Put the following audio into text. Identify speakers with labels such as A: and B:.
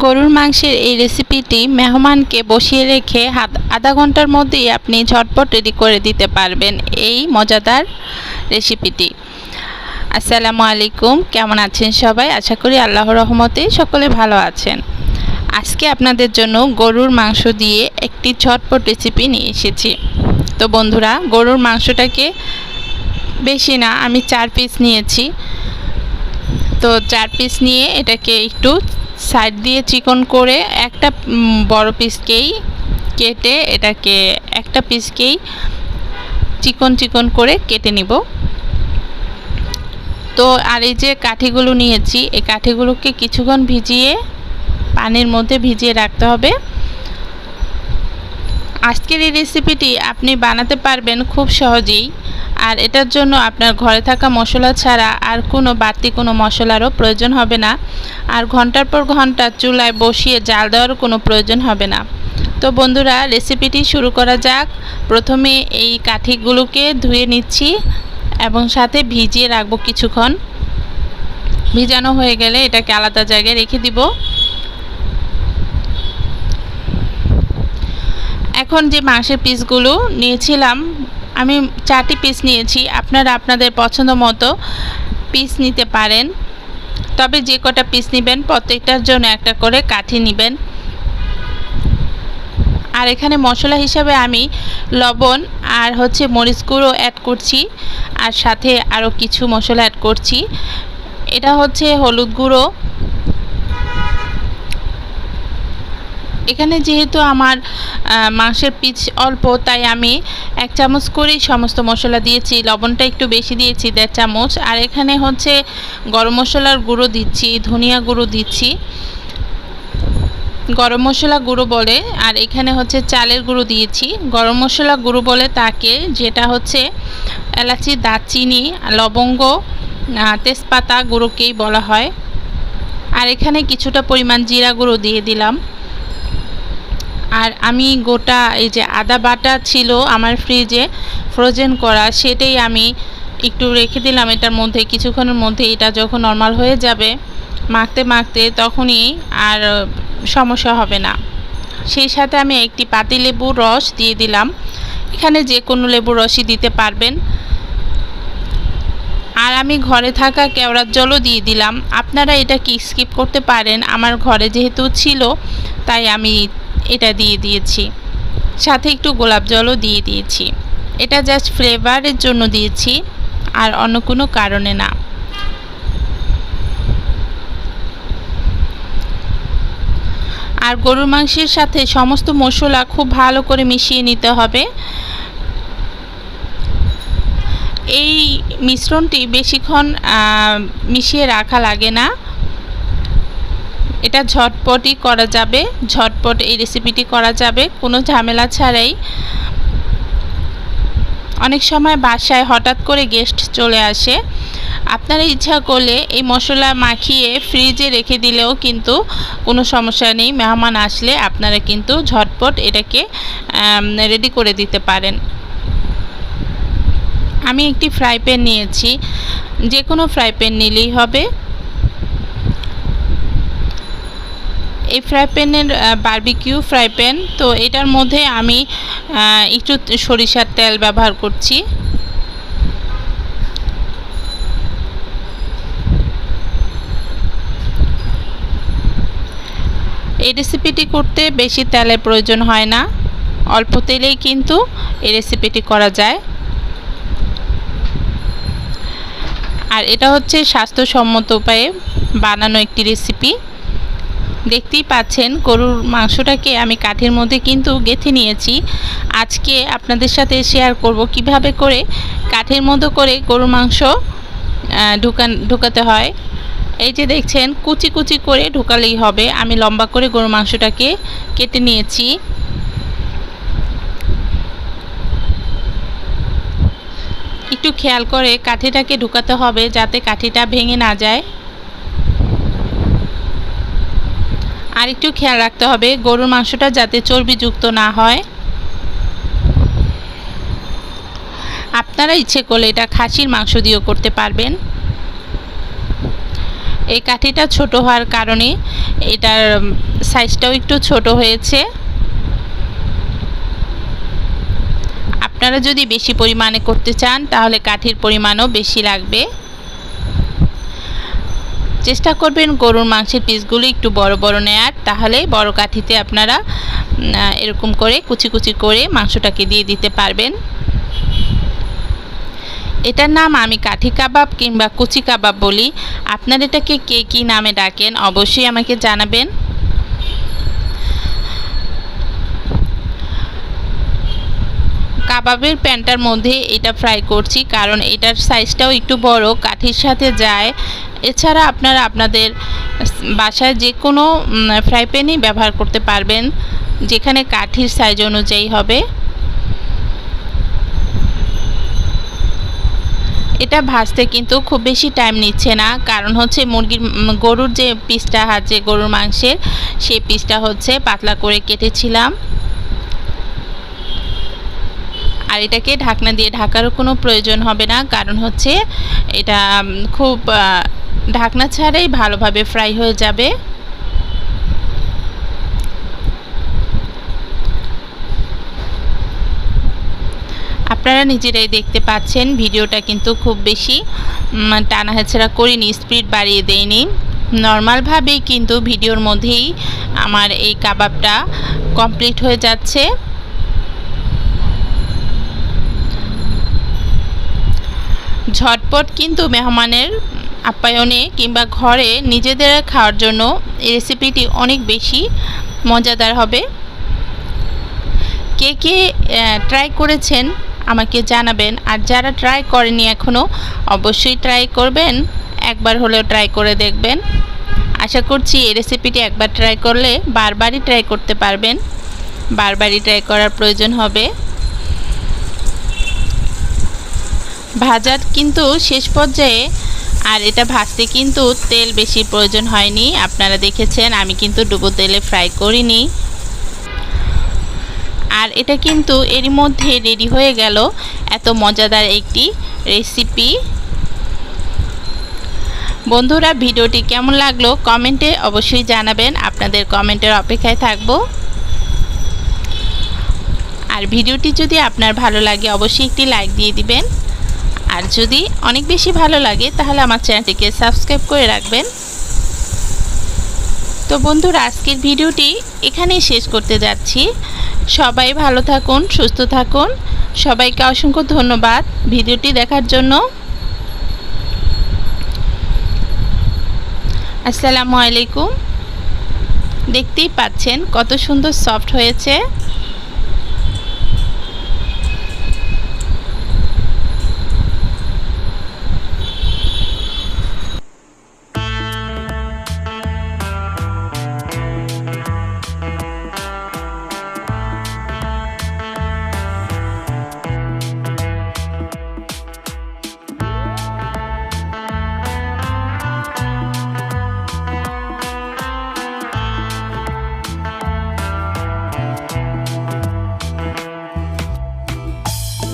A: গরুর মাংসের এই রেসিপিটি মেহমানকে বসিয়ে রেখে হাত, আধা ঘণ্টার মধ্যেই আপনি ঝটপট রেডি করে দিতে পারবেন এই মজাদার রেসিপিটি আসসালামু আলাইকুম, কেমন আছেন সবাই? আশা করি আল্লাহর রহমতে সকলে ভালো আছেন। আজকে আপনাদের জন্য গরুর মাংস দিয়ে একটি ঝটপট রেসিপি নিয়ে এসেছি। তো বন্ধুরা, গরুর মাংসটাকে বেশি না, আমি চার পিস নিয়েছি। তো চার পিস নিয়ে এটাকে একটু সাইড দিয়ে চিকন করে একটা বড় পিসকেই কেটে এটাকে একটা পিসকেই চিকন চিকন করে কেটে নিব। তো আর এই যে কাঠিগুলো নিয়েছি, এই কাঠিগুলোকে কিছুক্ষণ ভিজিয়ে পানির মধ্যে ভিজিয়ে রাখতে হবে। আজকের এই রেসিপিটি আপনি বানাতে পারবেন খুব সহজেই। আর এটার জন্য আপনার ঘরে থাকা মশলা ছাড়া আর কোনো বাড়তি কোনো মশলারও প্রয়োজন হবে না। আর ঘণ্টার পর ঘণ্টা চুলায় বসিয়ে জাল দেওয়ারও কোনো প্রয়োজন হবে না। তো বন্ধুরা, রেসিপিটি শুরু করা যাক। প্রথমে এই কাঠিগুলোকে ধুয়ে নিচ্ছি এবং সাথে ভিজিয়ে রাখব কিছুক্ষণ। ভিজানো হয়ে গেলে এটাকে আলাদা জায়গায় রেখে দিব। এখন যে মাংসের পিসগুলো নিয়েছিলাম আমি চারটি পিস নিয়েছি। আপনারা আপনাদের পছন্দ মতো পিস নিতে পারেন। তবে যে কটা পিস নেবেন, প্রত্যেকটার জন্য একটা করে কাঠি নেবেন। আর এখানে মশলা হিসাবে আমি লবণ আর হচ্ছে মরিচ গুঁড়ো অ্যাড করছি। আর সাথে আরও কিছু মশলা অ্যাড করছি। এটা হচ্ছে হলুদ গুঁড়ো। এখানে যেহেতু আমার মাংসের পিচ অল্প, তাই আমি এক চামচ করেই সমস্ত মশলা দিয়েছি। লবণটা একটু বেশি দিয়েছি, দেড় চামচ। আর এখানে হচ্ছে গরম মশলার গুঁড়ো দিচ্ছি, ধনিয়া গুঁড়ো দিচ্ছি। গরম মশলা গুঁড়ো বলে, আর এখানে হচ্ছে চালের গুঁড়ো দিয়েছি। গরম মশলা গুঁড়ো বলে তাকে যেটা হচ্ছে এলাচি, দারচিনি, লবঙ্গ তেজপাতা গুঁড়োকেই বলা হয়। আর এখানে কিছুটা পরিমাণ জিরা গুঁড়ো দিয়ে দিলাম। আর আমি গোটা এই যে আদা বাটা ছিল আমার ফ্রিজে ফ্রোজেন করা, সেটাই আমি একটু রেখে দিলাম এটার মধ্যে, কিছুক্ষণের মধ্যে এটা যখন নর্মাল হয়ে যাবে, মাখতে মাখতে তখনই আর সমস্যা হবে না। সেই সাথে আমি একটি পাতি পাতিলেবুর রস দিয়ে দিলাম। এখানে যে কোনো লেবুর রসই দিতে পারবেন। আর আমি ঘরে থাকা কেওড়ার জলও দিয়ে দিলাম। আপনারা এটা কি স্কিপ করতে পারেন? আমার ঘরে যেহেতু ছিল, তাই আমি এটা দিয়ে দিয়েছি। সাথে একটু গোলাপ জলও দিয়ে দিয়েছি। এটা জাস্ট ফ্লেভারের জন্য দিয়েছি, আর অন্য কোনো কারণে না। আর গরুর মাংসের সাথে সমস্ত মশলা খুব ভালো করে মিশিয়ে নিতে হবে। এই মিশ্রণটি বেশিক্ষণ মিশিয়ে রাখা লাগে না। এটা ঝটপটই করা যাবে, ঝটপট এই রেসিপিটি করা যাবে, কোনো ঝামেলা ছাড়াই। অনেক সময় বাসায় হঠাৎ করে গেস্ট চলে আসে। আপনারা ইচ্ছা করলে এই মশলা মাখিয়ে ফ্রিজে রেখে দিলেও কিন্তু কোনো সমস্যা নেই। মেহমান আসলে আপনারা কিন্তু ঝটপট এটাকে রেডি করে দিতে পারেন। আমি একটি ফ্রাই প্যান নিয়েছি। যে কোনো ফ্রাই প্যান নিলেই হবে। এই ফ্রাই প্যানের বারবিকিউ ফ্রাই প্যান। তো এটার মধ্যে আমি একটু সরিষার তেল ব্যবহার করছি। এই রেসিপিটি করতে বেশি তেলের প্রয়োজন হয় না। অল্প তেলেই কিন্তু এই রেসিপিটি করা যায়। আর এটা হচ্ছে স্বাস্থ্যসম্মত উপায়ে বানানো একটি রেসিপি দেখতেই পাচ্ছেন, গরুর মাংসটাকে আমি কাঠের মধ্যে কিন্তু গেঁথে নিয়েছি। আজকে আপনাদের সাথে শেয়ার করব কীভাবে করে কাঠের মধ্যে করে গরুর মাংস ঢুকান, ঢুকাতে হয়। এই যে দেখছেন, কুচি কুচি করে ঢুকালেই হবে। আমি লম্বা করে গরুর মাংসটাকে কেটে নিয়েছি। একটু খেয়াল করে কাঠিটাকে ঢুকাতে হবে যাতে কাঠিটা ভেঙে না যায়। আর একটু খেয়াল রাখতে হবে, গরুর মাংসটা যাতে চর্বিযুক্ত না হয়। আপনারা ইচ্ছে করলে এটা খাসির মাংস দিয়েও করতে পারবেন। এই কাঠিটা ছোট হওয়ার কারণে এটার সাইজটাও একটু ছোট হয়েছে। আপনারা যদি বেশি পরিমাণে করতে চান, তাহলে কাঠির পরিমাণও বেশি লাগবে। চেষ্টা করবেন গরুর মাংসের পিসগুলি একটু বড় বড় নেয়ার, তাহলে বড় কাঠিতে আপনারা এরকম করে কুচি কুচি করে মাংসটাকে দিয়ে দিতে পারবেন। এটার নাম আমি কাঠি কাবাব কিংবা কুচি কাবাব বলি। আপনার এটাকে কে কী নামে ডাকেন অবশ্যই আমাকে জানাবেন। কাবাবের প্যানটার মধ্যে এটা ফ্রাই করছি, কারণ এটার সাইজটাও একটু বড়, কাঠির সাথে যায়। এছাড়া আপনারা আপনাদের বাসায় যে কোনো ফ্রাই প্যানই ব্যবহার করতে পারবেন, যেখানে কাঠির সাইজ অনুযায়ী হবে। এটা ভাজতে কিন্তু খুব বেশি টাইম নিচ্ছে না, কারণ হচ্ছে মুরগির গরুর যে পিসটা যে গরুর মাংসের, সেই পিসটা হচ্ছে পাতলা করে কেটেছিলাম। আর এটাকে ঢাকনা দিয়ে ঢাকারও কোনো প্রয়োজন হবে না। কারণ হচ্ছে এটা খুব ঢাকনা ছাড়াই ভালোভাবে ফ্রাই হয়ে যাবে। আপনারা নিজেরাই দেখতে পাচ্ছেন, ভিডিওটা কিন্তু খুব বেশি টানা হেঁচড়া করিনি, স্পিড বাড়িয়ে দেয়নি নর্মালভাবেই কিন্তু ভিডিওর মধ্যেই আমার এই কাবাবটা কমপ্লিট হয়ে যাচ্ছে। ঝটপট কিন্তু মেহমানের আপ্যায়নে কিংবা ঘরে নিজেদের খাওয়ার জন্য এই রেসিপিটি অনেক বেশি মজাদার হবে। কে কে ট্রাই করেছেন আমাকে জানাবেন। আর যারা ট্রাই করেনি এখনও অবশ্যই ট্রাই করবেন। একবার হলেও ট্রাই করে দেখবেন। আশা করছি এই রেসিপিটি একবার ট্রাই করলে বারবারই ট্রাই করতে পারবেন। বারবারই ট্রাই করার প্রয়োজন হবে। ভাজার কিন্তু শেষ পর্যায়ে, আর এটা ভাজতে কিন্তু তেল বেশি প্রয়োজন হয়নি। আপনারা দেখেছেন, আমি কিন্তু ডুবো তেলে ফ্রাই করিনি। আর এটা কিন্তু এরই মধ্যে রেডি হয়ে গেল। এত মজাদার একটি রেসিপি বন্ধুরা, ভিডিওটি কেমন লাগল কমেন্টে অবশ্যই জানাবেন। আপনাদের কমেন্টের অপেক্ষায় থাকব। আর ভিডিওটি যদি আপনার ভালো লাগে, অবশ্যই একটি লাইক দিয়ে দিবেন। আর যদি অনেক বেশি ভালো লাগে, তাহলে আমার চ্যানেলটিকে সাবস্ক্রাইব করে রাখবেন। তো বন্ধুরা, আজকের ভিডিওটি এখানেই শেষ করতে যাচ্ছি। সবাই ভালো থাকুন, সুস্থ থাকুন। সবাইকে অসংখ্য ধন্যবাদ ভিডিওটি দেখার জন্য। আসসালামু আলাইকুম। দেখতেই পাচ্ছেন কত সুন্দর সফট হয়েছে।